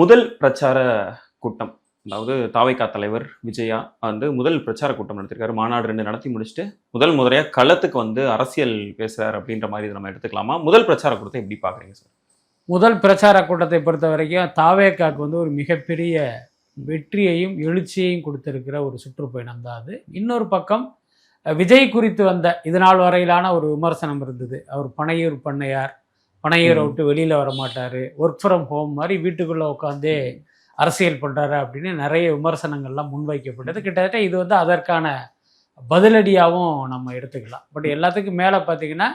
முதல் பிரச்சார கூட்டம் அதாவது தாவைக்கா தலைவர் விஜயா வந்து முதல் பிரச்சார கூட்டம் நடத்திருக்காரு. மாநாடு ரெண்டு நடத்தி முடிச்சுட்டு முதல் முறையாக களத்துக்கு வந்து அரசியல் பேசுறாரு அப்படின்ற மாதிரி இதை நம்ம எடுத்துக்கலாமா? முதல் பிரச்சார கூட்டத்தை எப்படி பாக்குறீங்க சார்? முதல் பிரச்சார கூட்டத்தை பொறுத்த வரைக்கும் தாவேக்காக்கு வந்து ஒரு மிகப்பெரிய வெற்றியையும் எழுச்சியையும் கொடுத்திருக்கிற ஒரு சுற்றுப்பயணம் தான் அது. இன்னொரு பக்கம் விஜய் குறித்து வந்த இது நாள் வரையிலான ஒரு விமர்சனம் இருந்தது. அவர் பனையூர் பண்ணையார் பனையூரை ம். விட்டு வெளியில் வர மாட்டார் ஒர்க் ஃப்ரம் ஹோம் மாதிரி வீட்டுக்குள்ளே உட்காந்தே அரசியல் பண்ணுறாரு அப்படின்னு நிறைய விமர்சனங்கள்லாம் முன்வைக்கப்பட்டது. கிட்டத்தட்ட இது வந்து அதற்கான பதிலடியாகவும் நம்ம எடுத்துக்கலாம். பட் எல்லாத்துக்கும் மேலே பார்த்தீங்கன்னா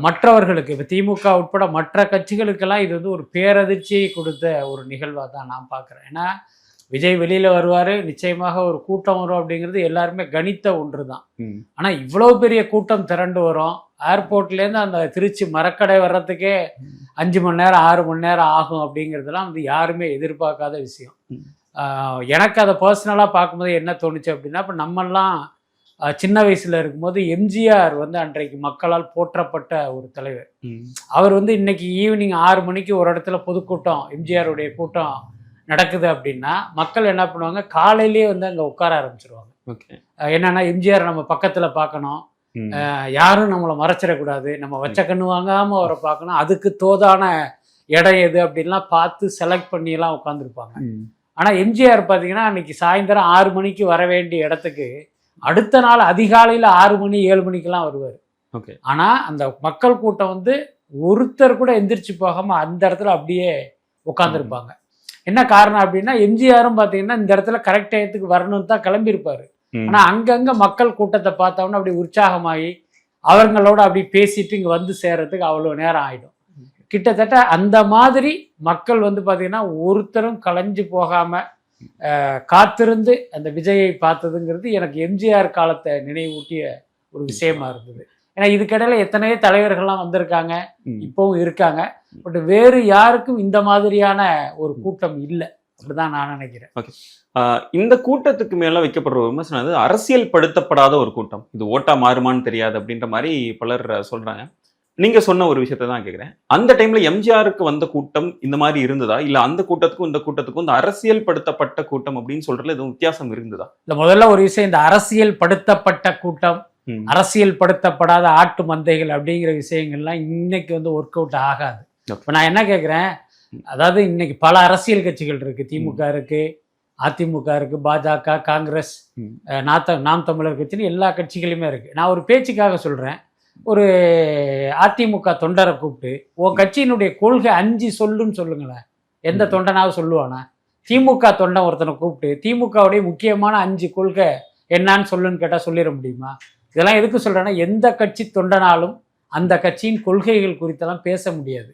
மற்றவர்களுக்கு இப்போ திமுக உட்பட மற்ற கட்சிகளுக்கெல்லாம் இது வந்து ஒரு பேரதிர்ச்சியை கொடுத்த ஒரு நிகழ்வாக தான் நான் பார்க்குறேன் ஏன்னா விஜய் வெளியில் வருவார் நிச்சயமாக ஒரு கூட்டம் வரும் அப்படிங்கிறது எல்லாருமே கணித்த ஒன்று தான் ம். ஆனால் இவ்வளோ பெரிய கூட்டம் திரண்டு வரும். ஏர்போர்ட்லேருந்து அந்த திருச்சி மரக்கடை வர்றதுக்கே அஞ்சு மணி நேரம் ஆறு மணி நேரம் ஆகும் அப்படிங்கிறதெல்லாம் வந்து யாருமே எதிர்பார்க்காத விஷயம். எனக்கு அதை பர்சனலாக பார்க்கும்போது என்ன தோணுச்சு அப்படின்னா இப்போ நம்மெல்லாம் சின்ன வயசில் இருக்கும்போது எம்ஜிஆர் வந்து அன்றைக்கு மக்களால் போற்றப்பட்ட ஒரு தலைவர். அவர் வந்து இன்னைக்கு ஈவினிங் ஆறு மணிக்கு ஒரு இடத்துல பொதுக்கூட்டம் எம்ஜிஆருடைய கூட்டம். நடக்குது அப்படின்னா மக்கள் என்ன பண்ணுவாங்க காலையிலேயே வந்து அங்கே உட்கார ஆரம்பிச்சிருவாங்க. என்னன்னா எம்ஜிஆர் நம்ம பக்கத்தில் பார்க்கணும். யாரும் நம்மளை மறைச்சிடக்கூடாது. நம்ம வச்ச கண்ணு வாங்காமல் அவரை பார்க்கணும். அதுக்கு தோதான இடம் எது அப்படின்லாம் பார்த்து செலக்ட் பண்ணியெல்லாம் உட்காந்துருப்பாங்க. ஆனால் எம்ஜிஆர் பார்த்தீங்கன்னா அன்னைக்கு சாயந்தரம் ஆறு மணிக்கு வர வேண்டிய இடத்துக்கு அடுத்த நாள் அதிகாலையில் ஆறு மணி ஏழு மணிக்கெல்லாம் வருவார். ஓகே. ஆனால் அந்த மக்கள் கூட்டம் வந்து ஒருத்தர் கூட எந்திரிச்சு போகாமல் அந்த இடத்துல அப்படியே உட்காந்துருப்பாங்க என்ன காரணம் அப்படின்னா எம்ஜிஆரும் பார்த்தீங்கன்னா இந்த இடத்துல கரெக்ட் டயத்துக்கு வரணும்னு தான் கிளம்பியிருப்பாரு. ஆனால் அங்கங்கே மக்கள் கூட்டத்தை பார்த்தோம்னா அப்படி உற்சாகமாகி அவங்களோட அப்படி பேசிட்டு இங்கே வந்து சேர்றதுக்கு அவ்வளோ நேரம் ஆகிடும் கிட்டத்தட்ட அந்த மாதிரி மக்கள் வந்து பார்த்தீங்கன்னா ஒருத்தரும் கலைஞ்சு போகாமல் காத்திருந்து அந்த விஜயை பார்த்ததுங்கிறது எனக்கு எம்ஜிஆர் காலத்தை நினைவூட்டிய ஒரு விஷயமா இருந்தது. ஏன்னா இதுக்கிடையில எத்தனையோ தலைவர்கள்லாம் வந்திருக்காங்க. இப்போவும் இருக்காங்க. பட் வேறு யாருக்கும் இந்த மாதிரியான ஒரு கூட்டம் இல்லை. அப்படிதான் நான் நினைக்கிறேன். ஆஹ் இந்த கூட்டத்துக்கு மேல வைக்கப்படுற ஒரு விமர்சனம் வந்து அரசியல் படுத்தப்படாத ஒரு கூட்டம். இது ஓட்டா மாறுமான்னு தெரியாது அப்படின்ற மாதிரி பலர் சொல்றாங்க. நீங்க சொன்ன ஒரு விஷயத்தை தான் கேக்குறேன். அந்த டைம்ல எம்ஜிஆருக்கு வந்த கூட்டம் இந்த மாதிரி இருந்ததா? இல்ல அந்த கூட்டத்துக்கும் இந்த கூட்டத்துக்கும் இந்த அரசியல் படுத்தப்பட்ட கூட்டம் அப்படின்னு சொல்றதுல எதுவும் வித்தியாசம் இருந்ததா? இந்த முதல்ல ஒரு விஷயம் இந்த அரசியல் படுத்தப்பட்ட கூட்டம். அரசியல் படுத்தப்படாத ஆட்டு மந்தைகள் அப்படிங்கிற விஷயங்கள்லாம் இன்னைக்கு வந்து ஒர்க் அவுட் ஆகாது. இப்போ நான் என்ன கேட்குறேன் அதாவது இன்னைக்கு பல அரசியல் கட்சிகள் இருக்கு. திமுக இருக்கு அதிமுக இருக்கு பாஜக காங்கிரஸ் நாத்த நாம் தமிழர் கட்சின்னு எல்லா கட்சிகளுமே இருக்கு. நான் ஒரு பேச்சுக்காக சொல்றேன். ஒரு அதிமுக தொண்டரை கூப்பிட்டு உன் கட்சியினுடைய கொள்கை அஞ்சு சொல்லுன்னு சொல்லுங்களேன். எந்த. தொண்டனாவது சொல்லுவானா? திமுக தொண்டன் ஒருத்தனை கூப்பிட்டு திமுகவுடைய முக்கியமான அஞ்சு கொள்கை என்னன்னு சொல்லுன்னு கேட்டால் சொல்லிட முடியுமா? இதெல்லாம் எதுக்கு சொல்கிறேன்னா எந்த கட்சி தொண்டனாலும் அந்த கட்சியின் கொள்கைகள் குறித்தெல்லாம் பேச முடியாது.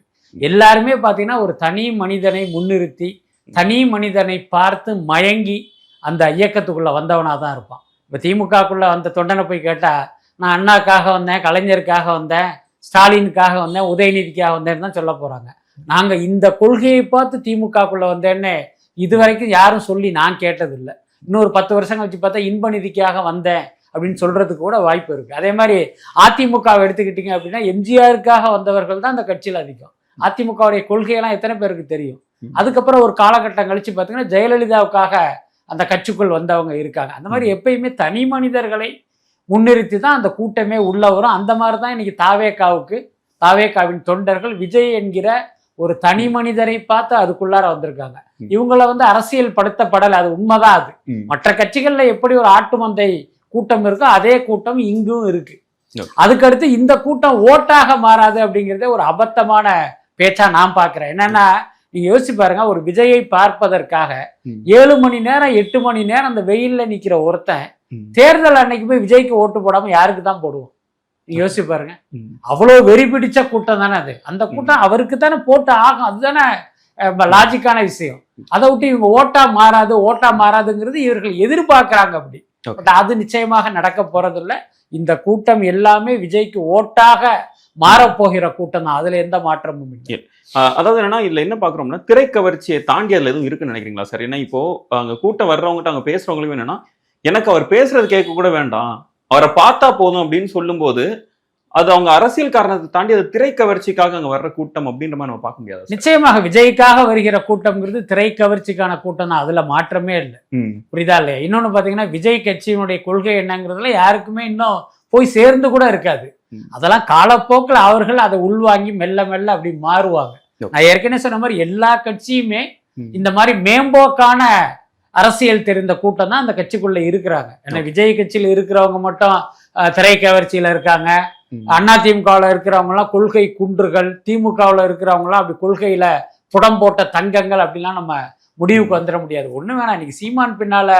எல்லாருமே பார்த்தீங்கன்னா ஒரு தனி மனிதனை முன்னிறுத்தி தனி மனிதனை பார்த்து மயங்கி அந்த இயக்கத்துக்குள்ளே வந்தவனாக தான் இருப்பான். இப்போ திமுகக்குள்ளே வந்த தொண்டனை போய் கேட்டால் நான் அண்ணாக்காக வந்தேன் கலைஞருக்காக வந்தேன் ஸ்டாலினுக்காக வந்தேன் உதயநிதிக்காக வந்தேன்னு தான் சொல்ல போகிறாங்க நாங்கள் இந்த கொள்கையை பார்த்து திமுகக்குள்ளே வந்தேன்னு இது வரைக்கும் யாரும் சொல்லி நான் கேட்டதில்லை. இன்னொரு பத்து வருஷம் கழிச்சு பார்த்தா இன்ப நிதிக்காக வந்தேன் அப்படின்னு சொல்றதுக்கு கூட வாய்ப்பு இருக்கு. அதே மாதிரி அதிமுகவை எடுத்துக்கிட்டீங்க அப்படின்னா எம்ஜிஆருக்காக வந்தவர்கள் தான் அந்த கட்சியில் அதிகம். அதிமுகவுடைய கொள்கையெல்லாம் எத்தனை பேருக்கு தெரியும். அதுக்கப்புறம் ஒரு காலகட்டம் கழிச்சு பார்த்தீங்கன்னா ஜெயலலிதாவுக்காக அந்த கட்சிக்குள் வந்தவங்க இருக்காங்க. அந்த மாதிரி எப்பயுமே தனி மனிதர்களை முன்னிறுத்தி தான் அந்த கூட்டமே உள்ள வரும். அந்த மாதிரி தான் இன்னைக்கு தாவேக்காவுக்கு தாவேக்காவின் தொண்டர்கள் விஜய் என்கிற ஒரு தனி மனிதரை பார்த்து அதுக்குள்ளார வந்திருக்காங்க. இவங்கள வந்து அரசியல் படுத்தப்படலை அது உண்மைதான் அது. மற்ற கட்சிகள்ல எப்படி ஒரு ஆட்டு மந்தை கூட்டம் இருக்கோ அதே கூட்டம் இங்கும் இருக்கு. அதுக்கடுத்து இந்த கூட்டம் ஓட்டாக மாறாது அப்படிங்கிறதே ஒரு அபத்தமான பேச்சா நான் பார்க்கிறேன் என்னன்னா நீங்க யோசிச்சு பாருங்க ஒரு விஜயை பார்ப்பதற்காக. ஏழு மணி நேரம் எட்டு மணி நேரம் அந்த வெயில்ல நிக்கிற ஒருத்தன். தேர்தல் அன்னைக்கு போய் விஜய்க்கு ஓட்டு போடாம யாருக்கு தான் போடுவோம் நீங்க யோசிச்சு பாருங்க. அவ்வளவு வெறி பிடிச்ச கூட்டம் தானே அது அந்த கூட்டம் அவருக்கு தானே போட்டு ஆகும் அதுதானே லாஜிக்கான விஷயம் அதை விட்டு இவங்க ஓட்டா மாறாது ஓட்டா மாறாதுங்கிறது இவர்கள் எதிர்பார்க்கறாங்க அப்படி. பட் அது நிச்சயமாக நடக்க போறதில்ல. இந்த கூட்டம் எல்லாமே விஜய்க்கு ஓட்டாக மாறப்போகிற கூட்டம் தான். அதுல எந்த மாற்றமும் இல்லை. அதாவது என்னன்னா இதுல என்ன பாக்குறோம்னா திரைக்கவர்ச்சியை தாண்டி அதுல எதுவும் இருக்குன்னு நினைக்கிறீங்களா சார்? ஏன்னா இப்போ அங்க கூட்டம் வர்றவங்ககிட்ட அங்க பேசுறவங்களும் என்னன்னா எனக்கு அவர் பேசுறது கேட்க கூட வேண்டாம். அவரை பார்த்தா போதும் அப்படின்னு சொல்லும்போது அது அவங்க அரசியல் காரணத்தை தாண்டி அது திரை கவர்ச்சிக்காக அங்க வர்ற கூட்டம் அப்படின்ற மாதிரி நம்ம பார்க்க முடியாது. நிச்சயமாக விஜய்க்காக வருகிற கூட்டம்ங்கிறது திரை கவர்ச்சிக்கான கூட்டம் தான் அதுல மாற்றமே இல்லை. புரியுதா இல்லையா? இன்னொன்னு பாத்தீங்கன்னா விஜய் கட்சியினுடைய கொள்கை என்னங்கிறதுல யாருக்குமே இன்னும் போய் சேர்ந்து கூட இருக்காது. அதெல்லாம் காலப்போக்கில் அவர்கள் அதை உள்வாங்கி மெல்ல மெல்ல அப்படி மாறுவாங்க. நான் ஏற்கனவே சொன்ன மாதிரி எல்லா கட்சியுமே. இந்த மாதிரி மேம்போக்கான அரசியல் தெரிந்த கூட்டம் தான் அந்த கட்சிக்குள்ள இருக்கிறாங்க. ஏன்னா விஜய் கட்சியில இருக்கிறவங்க மட்டும் திரை கவர்ச்சியில இருக்காங்க. ம். அண்ணா திமுகவில் இருக்கிறவங்க எல்லாம் கொள்கை குன்றுகள் திமுகவில் இருக்கிறவங்க எல்லாம் அப்படி கொள்கையில புடம் போட்ட தங்கங்கள் அப்படிலாம் நம்ம முடிவுக்கு வந்துட முடியாது. ஒண்ணு வேணாம். இன்னைக்கு சீமான் பின்னால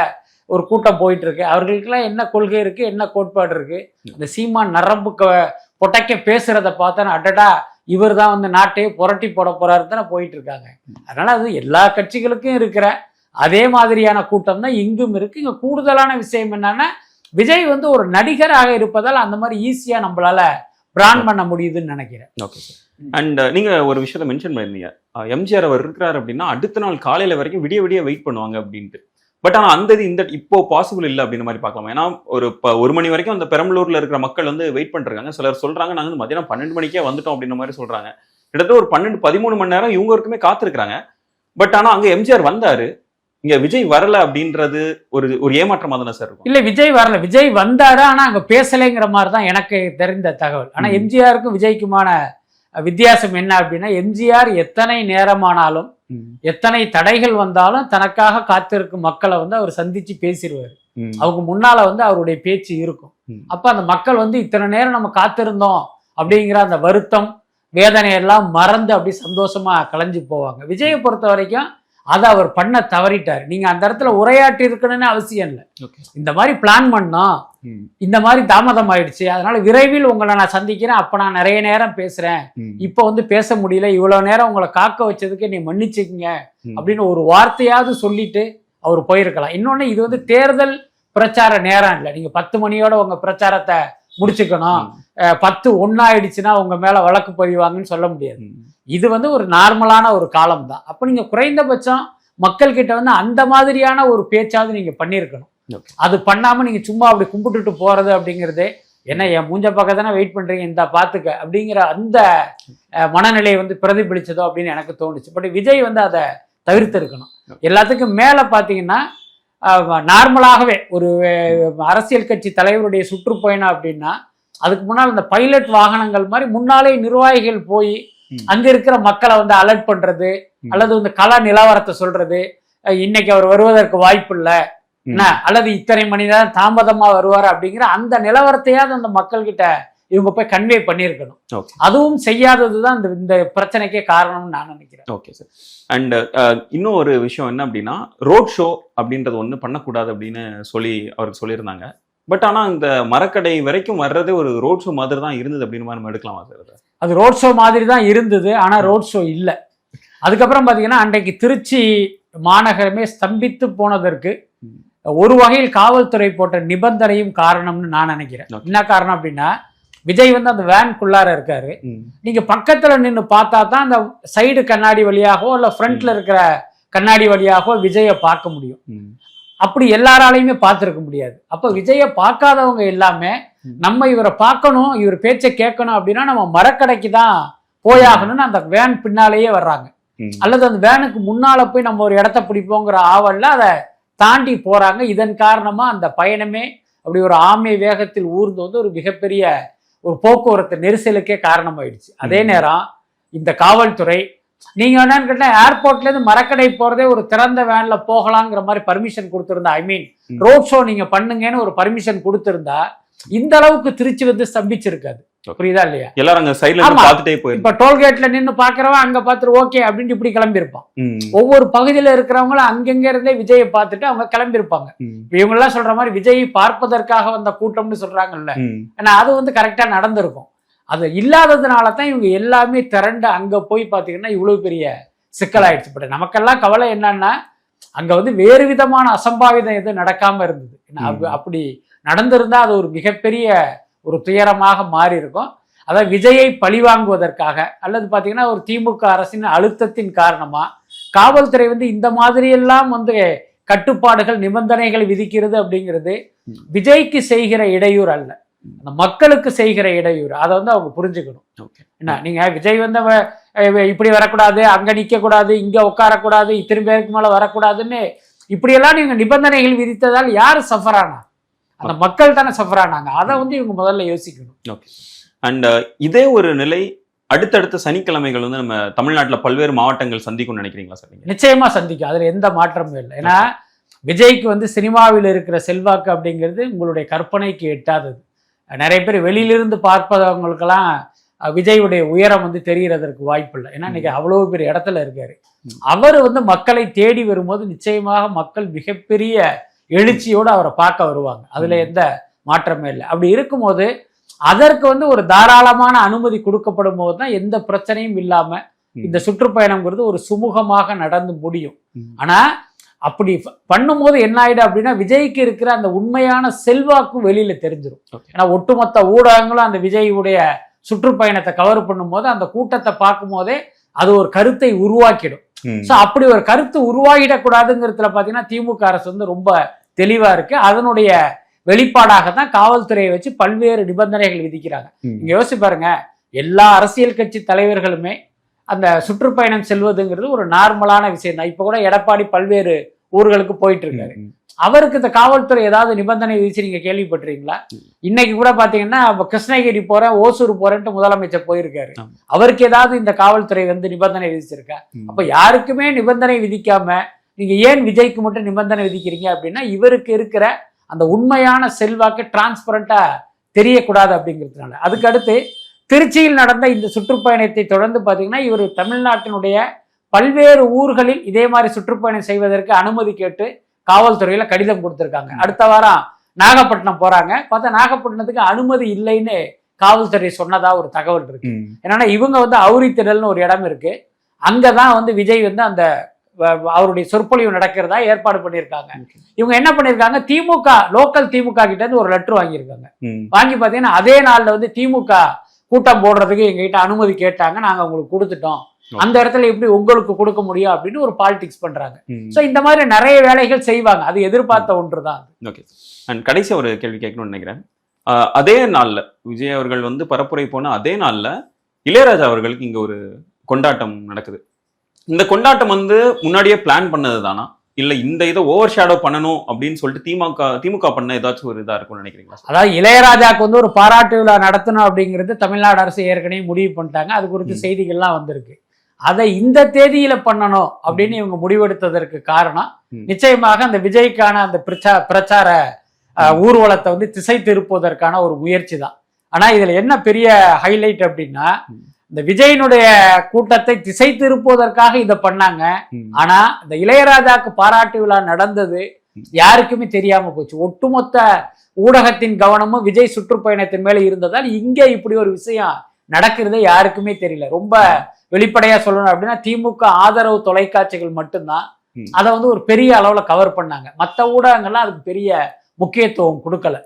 ஒரு கூட்டம் போயிட்டு இருக்கு அவர்களுக்கெல்லாம் என்ன கொள்கை இருக்கு என்ன கோட்பாடு இருக்கு? அந்த சீமான் நரம்பு க- பொட்டைக்க பேசுறத பார்த்தா அடடா இவர் தான் வந்து நாட்டையே புரட்டி போட போறாரு தானே போயிட்டு இருக்காங்க அதனால அது எல்லா கட்சிகளுக்கும் இருக்கிற அதே மாதிரியான கூட்டம் தான் இங்கும் இருக்கு. இங்க கூடுதலான விஷயம் என்னன்னா விஜய் வந்து ஒரு நடிகராக இருப்பதால் அந்த மாதிரி ஈஸியா நம்மளால பிராண்ட் பண்ண முடியுதுன்னு நினைக்கிறேன். ஓகே சார் அண்ட் நீங்க ஒரு விஷயத்த மென்ஷன் பண்ணிருந்தீங்க. எம்ஜிஆர் அவர் இருக்கிறாரு அப்படின்னா அடுத்த நாள் காலையில வரைக்கும் விடிய விடிய வெயிட் பண்ணுவாங்க அப்படின்ட்டு. பட் ஆனா அந்த இது இந்த இப்போ பாசிபிள் இல்லை அப்படின்ற மாதிரி பார்க்கலாம்? ஏன்னா ஒரு ப- ஒரு மணி வரைக்கும் அந்த பெரம்பலூர்ல இருக்கிற மக்கள் வந்து வெயிட் பண்ணிருக்காங்க சிலர் சொல்றாங்க நாங்கள் வந்து மதியானம் பன்னெண்டு மணிக்கே வந்துட்டோம் அப்படின்ற மாதிரி சொல்றாங்க. கிட்டத்தட்ட ஒரு பன்னெண்டு பதிமூணு மணி நேரம் இவங்க இருக்குமே காத்திருக்கிறாங்க. பட் ஆனா அங்க எம்ஜிஆர் வந்தார். இங்க விஜய் வரல அப்படின்றது ஒரு ஒரு ஏமாற்றமா தானே சார் இல்ல விஜய் வரல விஜய் வந்தாரு ஆனா அங்க பேசலைங்கிற மாதிரி தான் எனக்கு தெரிந்த தகவல் ஆனா. எம்ஜிஆருக்கும் விஜய்க்குமான வித்தியாசம் என்ன அப்படின்னா எம்ஜிஆர் எத்தனை நேரமானாலும். எத்தனை தடைகள் வந்தாலும் தனக்காக காத்திருக்கும் மக்களை வந்து அவர் சந்திச்சு பேசிடுவார். அவங்க முன்னால வந்து அவருடைய பேச்சு இருக்கும். அப்ப அந்த மக்கள் வந்து இத்தனை நேரம் நம்ம காத்திருந்தோம் அப்படிங்கிற அந்த வருத்தம் வேதனை எல்லாம் மறந்து அப்படி சந்தோஷமா கலைஞ்சு போவாங்க விஜயை பொறுத்த வரைக்கும் அதை அவர் பண்ண தவறிட்டார். நீங்க அந்த இடத்துல உரையாற்றி இருக்கணும்னு அவசியம் இல்லை. இந்த மாதிரி பிளான் பண்ணோம். இந்த மாதிரி தாமதம் ஆயிடுச்சு. அதனால விரைவில் உங்களை நான் சந்திக்கிறேன். அப்ப நான் நிறைய நேரம் பேசுறேன். இப்போ வந்து பேச முடியல. இவ்வளவு நேரம் உங்களை காக்க வச்சதுக்கு நீ மன்னிச்சுக்கங்க. அப்படின்னு ஒரு வார்த்தையாவது சொல்லிட்டு அவர் போயிருக்கலாம். இன்னொன்னு இது வந்து தேர்தல் பிரச்சார நேரம் இல்லை. நீங்க பத்து மணியோட உங்க பிரச்சாரத்தை முடிச்சுக்கணும். பத்து ஒன்னாயிடுச்சுன்னா உங்க மேல வழக்கு பதிவாங்கன்னு சொல்ல முடியாது. இது வந்து ஒரு நார்மலான ஒரு காலம் தான் அப்ப நீங்க குறைந்தபட்சம் மக்கள் கிட்ட வந்து அந்த மாதிரியான ஒரு பேச்சாவது நீங்க பண்ணியிருக்கணும். அது பண்ணாம நீங்க சும்மா அப்படி கும்பிட்டுட்டு போறது அப்படிங்கிறது என்ன என் மூஞ்ச பக்கம் தானே வெயிட் பண்றீங்க? இந்த பாத்துக்க. அப்படிங்கிற அந்த மனநிலையை வந்து பிரதிபலிச்சதோ அப்படின்னு எனக்கு தோணுச்சு. பட் விஜய் வந்து அதை தவிர்த்திருக்கணும். எல்லாத்துக்கும் மேல பாத்தீங்கன்னா அஹ், நார்மலாகவே ஒரு அரசியல் கட்சி தலைவருடைய சுற்றுப்பயணம் அப்படின்னா அதுக்கு முன்னால் இந்த பைலட் வாகனங்கள் மாதிரி முன்னாலே நிர்வாகிகள் போய். அங்க இருக்கிற மக்களை வந்து அலர்ட் பண்றது. அல்லது வந்து கள நிலவரத்தை சொல்றது இன்னைக்கு அவர் வருவதற்கு வாய்ப்பு இல்ல. என்ன அல்லது இத்தனை மணி நேரம் தாமதமா வருவார் அப்படிங்கிற அந்த நிலவரத்தையாவது அந்த மக்கள் கிட்ட இவங்க போய் கன்வே பண்ணியிருக்கணும். அதுவும் செய்யாததுதான் இந்த இந்த பிரச்சனைக்கே காரணம்னு நான் நினைக்கிறேன் ஓகே சார் அண்ட் இன்னும் ஒரு விஷயம் என்ன அப்படின்னா ரோட் ஷோ அப்படின்றது ஒன்று பண்ணக்கூடாது அப்படின்னு சொல்லி அவருக்கு சொல்லியிருந்தாங்க பட் ஆனால் இந்த மரக்கடை வரைக்கும் வர்றதே ஒரு ரோட் ஷோ மாதிரி தான் இருந்தது அப்படின்னு நம்ம எடுக்கலாமா சார் அதை? ரோட் ஷோ மாதிரி தான் இருந்தது ஆனா ரோட் ஷோ இல்லை அதுக்கப்புறம் பாத்தீங்கன்னா அன்றைக்கு திருச்சி மாநகரமே ஸ்தம்பித்து போனதற்கு. ஒரு வகையில் காவல்துறை போட்ட நிபந்தனையும் காரணம்னு நான் நினைக்கிறேன். என்ன காரணம் அப்படின்னா விஜய் வந்து அந்த வேன்குள்ளார இருக்காரு. நீங்க பக்கத்துல நின்னு பார்த்தா தான் அந்த சைடு கண்ணாடி வழியாகவோ இல்ல ஃப்ரண்ட்ல இருக்கிற கண்ணாடி வழியாகவோ விஜயை பார்க்க முடியும். அப்படி எல்லாராலையுமே பார்த்துருக்க முடியாது அப்ப விஜயை பார்க்காதவங்க எல்லாமே. நம்ம இவரை பார்க்கணும் இவர் பேச்சை கேட்கணும் அப்படின்னா நம்ம மரக்கடைக்கு தான் போயாகணும்னு அந்த வேன் பின்னாலேயே வர்றாங்க. அல்லது அந்த வேனுக்கு முன்னால போய் நம்ம ஒரு இடத்த பிடிப்போங்கிற ஆவல்ல அதை தாண்டி போறாங்க இதன் காரணமா அந்த பயணமே அப்படி ஒரு ஆமை வேகத்தில் ஊர்ந்து வந்து ஒரு மிகப்பெரிய ஒரு போக்குவரத்து நெரிசலுக்கே காரணமாயிடுச்சு அதே. நேரம் இந்த காவல்துறை நீங்க என்னன்னு கேட்டா ஏர்போர்ட்ல இருந்து மரக்கடை போறதே ஒரு திறந்த வேன்ல போகலாங்கிற மாதிரி பர்மிஷன் கொடுத்திருந்தா ஐ மீன். ரோட் ஷோ நீங்க பண்ணுங்கன்னு ஒரு பர்மிஷன் கொடுத்திருந்தா இந்த அளவுக்கு திருச்சி வந்து ஸ்தம்பிச்சிருக்காது. புரியுதா இல்லையா எல்லாரும் அங்க சைட்ல. பார்த்துட்டே போயிருந்தோம் இப்ப டோல்கேட்ல நின்னு பாக்குறவன் அங்க பார்த்துட்டு ஓகே அப்படின்ட்டு இப்படி ம். ஒவ்வொரு பகுதியில இருக்கிறவங்களும் அங்கங்க இருந்தே விஜயை பார்த்துட்டு அவங்க கிளம்பியிருப்பாங்க ம். இவங்க எல்லாம் சொல்ற மாதிரி விஜயை பார்ப்பதற்காக வந்த கூட்டம்னு சொல்றாங்கல்ல. ஆனா அது வந்து கரெக்டா நடந்திருக்கும் அது இல்லாததுனால தான் இவங்க எல்லாமே திரண்டு அங்க போய் பாத்தீங்கன்னா இவ்வளவு பெரிய சிக்கலாயிடுச்சு பட் நமக்கெல்லாம் கவலை என்னன்னா அங்க வந்து வேறு விதமான அசம்பாவிதம் எதுவும் நடக்காம இருந்தது. அப்படி நடந்திருந்தா அது ஒரு மிகப்பெரிய ஒரு துயரமாக மாறி இருக்கும் அதாவது விஜயை பழிவாங்குவதற்காக அல்லது பாத்தீங்கன்னா ஒரு திமுக அரசின் அழுத்தத்தின் காரணமா காவல்துறை வந்து இந்த மாதிரியெல்லாம் வந்து கட்டுப்பாடுகள் நிபந்தனைகள் விதிக்கிறது அப்படிங்கிறது. விஜய்க்கு செய்கிற இடையூறு அல்ல அந்த மக்களுக்கு செய்கிற இடையூறு அதை வந்து அவங்க புரிஞ்சுக்கணும். என்ன நீங்க விஜய் வந்து இப்படி வரக்கூடாது அங்க நிக்க கூடாது இங்க உட்காரக்கூடாது இத்தனை பேருக்கு மேல வரக்கூடாதுன்னு இப்படியெல்லாம் நீங்க நிபந்தனைகள் விதித்ததால் யாரு சஃபர் ஆனா? அந்த மக்கள் தானே சஃபர் ஆனாங்க. அதை வந்து இவங்க முதல்ல யோசிக்கணும். அண்ட் இதே ஒரு நிலை அடுத்தடுத்த சனிக்கிழமைகள் வந்து நம்ம தமிழ்நாட்டுல பல்வேறு மாவட்டங்கள் சந்திக்கும்னு நினைக்கிறீங்களா சார் நிச்சயமா சந்திக்கும். அதுல எந்த மாற்றமும் இல்லை. ஏன்னா விஜய்க்கு வந்து சினிமாவில் இருக்கிற செல்வாக்கு அப்படிங்கிறது உங்களுடைய கற்பனைக்கு எட்டாதது. நிறைய பேர் வெளியிலிருந்து பார்ப்பவங்களுக்கெல்லாம் அஹ், விஜயுடைய உயரம் வந்து தெரியறதற்கு வாய்ப்பு இல்லை ஏன்னா இன்னைக்கு அவ்வளவு பெரிய இடத்துல இருக்காரு. அவர் வந்து மக்களை தேடி வரும்போது நிச்சயமாக மக்கள் மிகப்பெரிய எழுச்சியோடு அவரை பார்க்க வருவாங்க அதுல. எந்த மாற்றமே இல்லை அப்படி இருக்கும்போது அதற்கு வந்து ஒரு தாராளமான அனுமதி கொடுக்கப்படும் போது தான் எந்த பிரச்சனையும் இல்லாம. இந்த சுற்றுப்பயணம்ங்கிறது ஒரு சுமூகமாக நடந்து முடியும். ஆனா அப்படி பண்ணும்போது என்ன ஆயிடும் அப்படின்னா விஜய்க்கு இருக்கிற அந்த உண்மையான செல்வாக்கும் வெளியில தெரிஞ்சிடும். ஏன்னா ஒட்டுமொத்த ஊடகங்களும் அந்த விஜயுடைய சுற்றுப்பயணத்தை கவர் பண்ணும்போது அந்த கூட்டத்தை பார்க்கும் போதே அது ஒரு கருத்தை உருவாக்கிடும். ஸோ அப்படி ஒரு கருத்து உருவாகிடக்கூடாதுங்கிறதுல பார்த்தீங்கன்னா திமுக அரசு வந்து ரொம்ப தெளிவா இருக்கு அதனுடைய வெளிப்பாடாக தான் காவல்துறையை வச்சு பல்வேறு நிபந்தனைகள் விதிக்கிறாங்க. நீங்க யோசிச்சு பாருங்க எல்லா அரசியல் கட்சி தலைவர்களுமே அந்த சுற்றுப்பயணம் செல்வதுங்கிறது ஒரு நார்மலான விஷயம் தான். இப்ப கூட எடப்பாடி பல்வேறு ஊர்களுக்கு போயிட்டு இருக்காரு. அவருக்கு இந்த காவல்துறை ஏதாவது நிபந்தனை விதிச்சு நீங்க கேள்விப்பட்டிருக்கீங்களா? இன்னைக்கு கூட பாத்தீங்கன்னா கிருஷ்ணகிரி போறேன் ஓசூர் போறேன்ட்டு முதலமைச்சர் போயிருக்காரு. அவருக்கு ஏதாவது இந்த காவல்துறை வந்து நிபந்தனை விதிச்சிருக்கா. அப்ப யாருக்குமே நிபந்தனை விதிக்காம நீங்க ஏன் விஜய்க்கு மட்டும் நிபந்தனை விதிக்கிறீங்க அப்படின்னா இவருக்கு இருக்கிற அந்த உண்மையான செல்வாக்கு டிரான்ஸ்பரண்டா தெரியக்கூடாது அப்படிங்கிறதுனால. அதுக்கு அடுத்து திருச்சியில் நடந்த இந்த சுற்றுப்பயணத்தை தொடர்ந்து பார்த்தீங்கன்னா இவர் தமிழ்நாட்டினுடைய பல்வேறு ஊர்களில் இதே மாதிரி சுற்றுப்பயணம் செய்வதற்கு அனுமதி கேட்டு காவல்துறையில கடிதம் கொடுத்திருக்காங்க. அடுத்த வாரம் நாகப்பட்டினம் போறாங்க. பார்த்தா நாகப்பட்டினத்துக்கு அனுமதி இல்லைன்னு காவல்துறை சொன்னதா ஒரு தகவல் இருக்கு. என்னன்னா இவங்க வந்து அவுரித்திடல்னு ஒரு இடம் இருக்கு. அங்கதான் வந்து விஜய் வந்து அந்த அவருடைய சொற்பொழிவு நடக்கிறதா ஏற்பாடு பண்ணியிருக்காங்க. இவங்க என்ன பண்ணியிருக்காங்க? திமுக லோக்கல் திமுக கிட்ட இருந்து ஒரு லெட்டர் வாங்கியிருக்காங்க. வாங்கி பார்த்தீங்கன்னா அதே நாள்ல வந்து திமுக கூட்டம் போடுறதுக்கு எங்ககிட்ட அனுமதி கேட்டாங்க. நாங்க உங்களுக்கு கொடுத்துட்டோம். அந்த இடத்துல எப்படி உங்களுக்கு கொடுக்க முடியும் அப்படின்னு ஒரு பாலிடிக்ஸ் பண்றாங்க. சோ இந்த மாதிரி நிறைய வேலைகள் செய்வாங்க. அது எதிர்பார்த்த ஒன்றுதான். ஓகே. அண்ட் கடைசி ஒரு கேள்வி கேட்கணும்னு நினைக்கிறேன். அதே நாள்ல விஜய் அவர்கள் வந்து பரப்புரை போன அதே நாள்ல இளையராஜா அவர்களுக்கு இங்க ஒரு கொண்டாட்டம் நடக்குது. இந்த கொண்டாட்டம் வந்து முன்னாடியே பிளான் பண்ணது தானா? இல்ல இந்த இதை ஓவர் ஷேடோ பண்ணணும் அப்படின்னு சொல்லிட்டு திமுக திமுக பண்ண ஏதாச்சும் ஒரு இதா இருக்கும்னு நினைக்கிறீங்களா அதாவது இளையராஜாக்கு வந்து ஒரு பாராட்டு விழா நடத்தணும் அப்படிங்கிறது தமிழ்நாடு அரசு ஏற்கனவே முடிவு பண்ணிட்டாங்க அது குறித்து. செய்திகள்லாம் வந்திருக்கு அதை இந்த தேதியில பண்ணணும் அப்படின்னு இவங்க முடிவெடுத்ததற்கு காரணம். நிச்சயமாக அந்த விஜய்க்கான அந்த பிரச்சா பிரச்சார அஹ், ஊர்வலத்தை வந்து திசை திருப்புவதற்கான ஒரு முயற்சி தான் ஆனா இதுல என்ன பெரிய ஹைலைட் அப்படின்னா. இந்த விஜயினுடைய கூட்டத்தை திசை திருப்புவதற்காக இதை பண்ணாங்க. ஆனா இந்த இளையராஜாக்கு பாராட்டு விழா நடந்தது யாருக்குமே தெரியாம போச்சு. ஒட்டுமொத்த ஊடகத்தின் கவனமும் விஜய் சுற்றுப்பயணத்தின் மேல இருந்ததால் இங்க இப்படி ஒரு விஷயம் நடக்கிறதே யாருக்குமே தெரியல. ரொம்ப வெளிப்படையா சொல்லணும் அப்படின்னா திமுக ஆதரவு தொலைக்காட்சிகள் மட்டும்தான். அதை வந்து ஒரு பெரிய அளவுல கவர் பண்ணாங்க. மத்த ஊடகங்கள்லாம் அதுக்கு பெரிய முக்கியத்துவம் கொடுக்கல.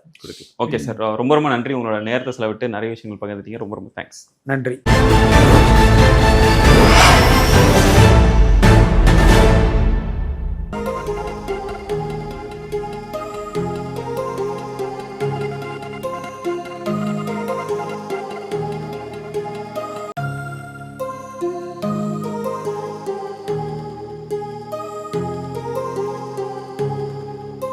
ஓகே சார் ரொம்ப ரொம்ப நன்றி. உங்களோட நேரத்தை செலவிட்டு நிறைய விஷயங்கள் பகிர்ந்துட்டீங்க. ரொம்ப ரொம்ப தேங்க்ஸ் நன்றி.